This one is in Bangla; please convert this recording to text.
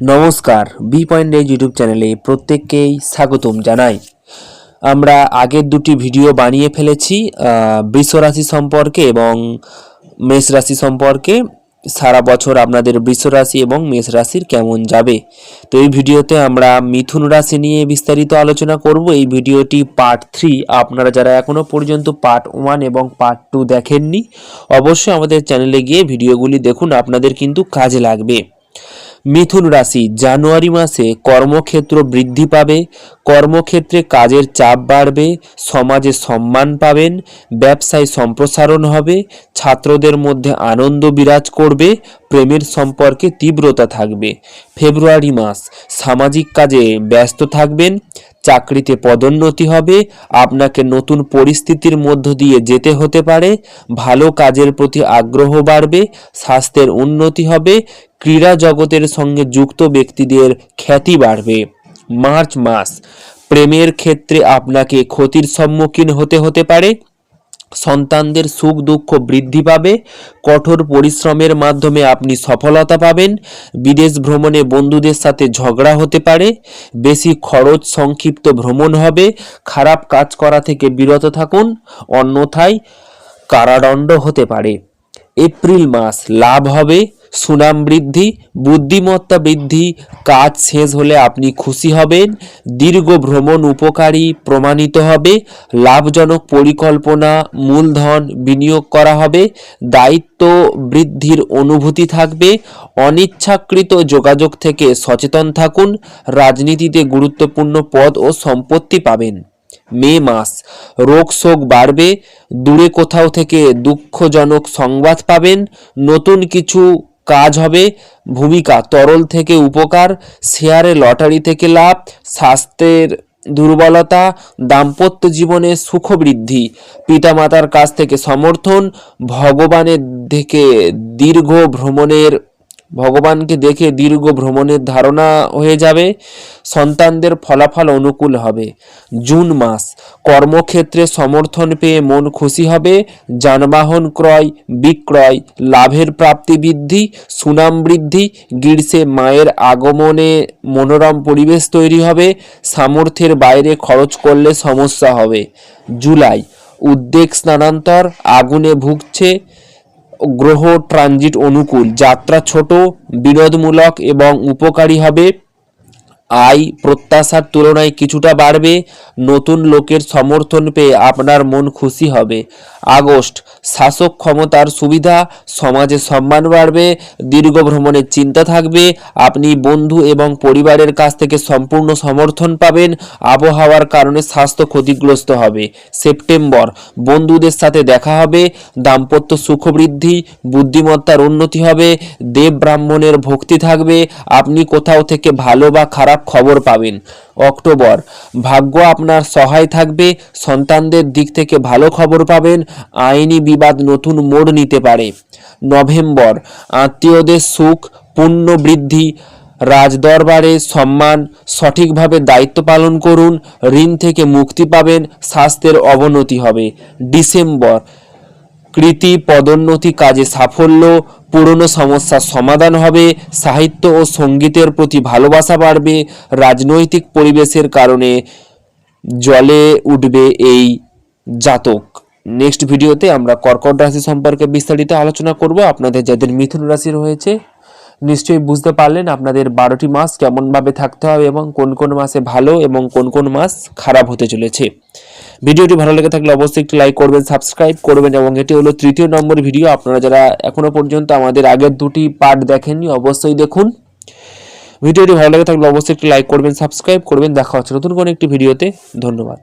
নমস্কার, বি পয়েন্ট এজ ইউটিউব চ্যানেলে প্রত্যেককেই স্বাগতম জানাই। আমরা আগের দুটি ভিডিও বানিয়ে ফেলেছি বৃষ রাশি সম্পর্কে এবং মেষ রাশি সম্পর্কে। সারা বছর আপনাদের বৃষ রাশি এবং মেষ রাশির কেমন যাবে? তো এই ভিডিওতে আমরা মিথুন রাশি নিয়ে বিস্তারিত আলোচনা করব। এই ভিডিওটি পার্ট থ্রি। আপনারা যারা এখনও পর্যন্ত পার্ট ওয়ান এবং পার্ট টু দেখেননি, অবশ্যই আমাদের চ্যানেলে গিয়ে ভিডিওগুলি দেখুন, আপনাদের কিন্তু কাজে লাগবে। মিথুন রাশি, জানুয়ারি মাসে কর্মক্ষেত্র বৃদ্ধি পাবে, কর্মক্ষেত্রে কাজের চাপ বাড়বে, সমাজে সম্মান পাবেন, ব্যবসায় সম্প্রসারণ হবে, ছাত্রদের মধ্যে আনন্দ বিরাজ করবে, প্রেমের সম্পর্কে তীব্রতা থাকবে। ফেব্রুয়ারি মাস, সামাজিক কাজে ব্যস্ত থাকবেন চাকরিতে পদোন্নতি হবে, আপনাকে নতুন পরিস্থিতির মধ্য দিয়ে যেতে হতে পারে, ভালো কাজের প্রতি আগ্রহ বাড়বে, স্বাস্থ্যের উন্নতি হবে, ক্রীড়া জগতের সঙ্গে যুক্ত ব্যক্তিদের খ্যাতি বাড়বে। মার্চ মাস। প্রেমের ক্ষেত্রে আপনাকে ক্ষতির সম্মুখীন হতে হতে পারে সন্তানদের সুখ দুঃখ বৃদ্ধি পাবে, কঠোর পরিশ্রমের মাধ্যমে আপনি সফলতা পাবেন, বিদেশ ভ্রমণে বন্ধুদের সাথে ঝগড়া হতে পারে, বেশি খরচ সংক্ষিপ্ত ভ্রমণ হবে, খারাপ কাজ করা থেকে বিরত থাকুন, অন্যথায় কারাদণ্ড হতে পারে। এপ্রিল মাস, লাভ হবে সুনাম বৃদ্ধি, বুদ্ধিমত্তা বৃদ্ধি, কাজ শেষ হলে আপনি খুশি হবেন, দীর্ঘ ভ্রমণ উপকারী প্রমাণিত হবে, লাভজনক পরিকল্পনা, মূলধন বিনিয়োগ করা হবে, দায়িত্ব বৃদ্ধির অনুভূতি থাকবে, অনিচ্ছাকৃত যোগাযোগ থেকে সচেতন থাকুন, রাজনীতিতে গুরুত্বপূর্ণ পদ ও সম্পত্তি পাবেন। মে মাস, রোগ শোক বাড়বে, দূরে কোথাও থেকে দুঃখজনক সংবাদ পাবেন, নতুন কিছু কাজ হবে, ভূমিকা তরল থেকে উপকার, শেয়ারে লটারি থেকে লাভ, স্বাস্থ্যের দুর্বলতা, দাম্পত্য জীবনে সুখ বৃদ্ধি পিতামাতার কাছ থেকে সমর্থন, ভগবানের থেকে দীর্ঘ ভ্রমণের ভগবানকে দেখে দীর্ঘ ভ্রমণের ধারণা হয়ে যাবে, সন্তানদের ফলাফল অনুকূল হবে। জুন মাস, কর্মক্ষেত্রে সমর্থন পেয়ে মন খুশি হবে, যানবাহন ক্রয়, বিক্রয়, লাভের প্রাপ্তি বৃদ্ধি, সুনাম বৃদ্ধি, গ্রীষ্মে মায়ের আগমনে মনোরম পরিবেশ তৈরি হবে, সামর্থ্যের বাইরে খরচ করলে সমস্যা হবে। জুলাই, উদ্বেগ স্থানান্তর, আগুনে ভুগছে গ্রহ ট্রানজিট অনুকূল। যাত্রা ছোট বিনোদমূলক এবং উপকারী হবে। আয় প্রত্যাশার তুলনায় কিছুটা বাড়বে, নতুন লোকের সমর্থন পেয়ে আপনার মন খুশি হবে। আগস্ট, শাসক ক্ষমতার সুবিধা, সমাজে সম্মান বাড়বে, দীর্ঘ ভ্রমণের চিন্তা থাকবে, আপনি বন্ধু এবং পরিবারের কাছ থেকে সম্পূর্ণ সমর্থন পাবেন, আবহাওয়ার কারণে স্বাস্থ্য ক্ষতিগ্রস্ত হবে। সেপ্টেম্বর, বন্ধুদের সাথে দেখা হবে, দাম্পত্য সুখ বৃদ্ধি বুদ্ধিমত্তার উন্নতি হবে, দেব ব্রাহ্মণের ভক্তি থাকবে, আপনি কোথাও থেকে ভালো বা খারাপ খবর পাবেন। অক্টোবর, ভাগ্য আপনার সহায় থাকবে, সন্তানদের দিক থেকে ভালো খবর পাবেন, আইনি বিবাদ নতুন মোড় নিতে পারে। নভেম্বর, আত্মীয়দের সুখ, পুণ্য বৃদ্ধি, রাজদরবারে সম্মান, সঠিকভাবে দায়িত্ব পালন করুন, ঋণ থেকে মুক্তি পাবেন, স্বাস্থ্যের অবনতি হবে। ডিসেম্বর কৃতি পদোন্নতি কাজে সাফল্য, পুরনো সমস্যার সমাধান হবে, সাহিত্য ও সঙ্গীতের প্রতি ভালোবাসা বাড়বে, রাজনৈতিক পরিবেশের কারণে জলে উঠবে এই জাতক। নেক্সট ভিডিওতে আমরা কর্কট রাশি সম্পর্কে বিস্তারিত আলোচনা করব। আপনাদের যাদের মিথুন রাশি রয়েছে নিশ্চয়ই বুঝতে পারলেন আপনাদের বারোটি মাস কেমনভাবে থাকতে হবে এবং কোন কোন মাসে ভালো এবং কোন কোন মাস খারাপ হতে চলেছে। ভিডিওটি ভালো লেগে থাকলে অবশ্যই একটি লাইক করবেন সাবস্ক্রাইব করবেন এবং এটি হলো তৃতীয় নম্বর ভিডিও আপনারা যারা এখনও পর্যন্ত আমাদের আগের দুটি পার্ট দেখেননি, অবশ্যই দেখুন। ভিডিওটি ভালো লেগে থাকলে অবশ্যই একটি লাইক করবেন সাবস্ক্রাইব করবেন। দেখা হচ্ছে নতুন কোনো একটি ভিডিওতে ধন্যবাদ।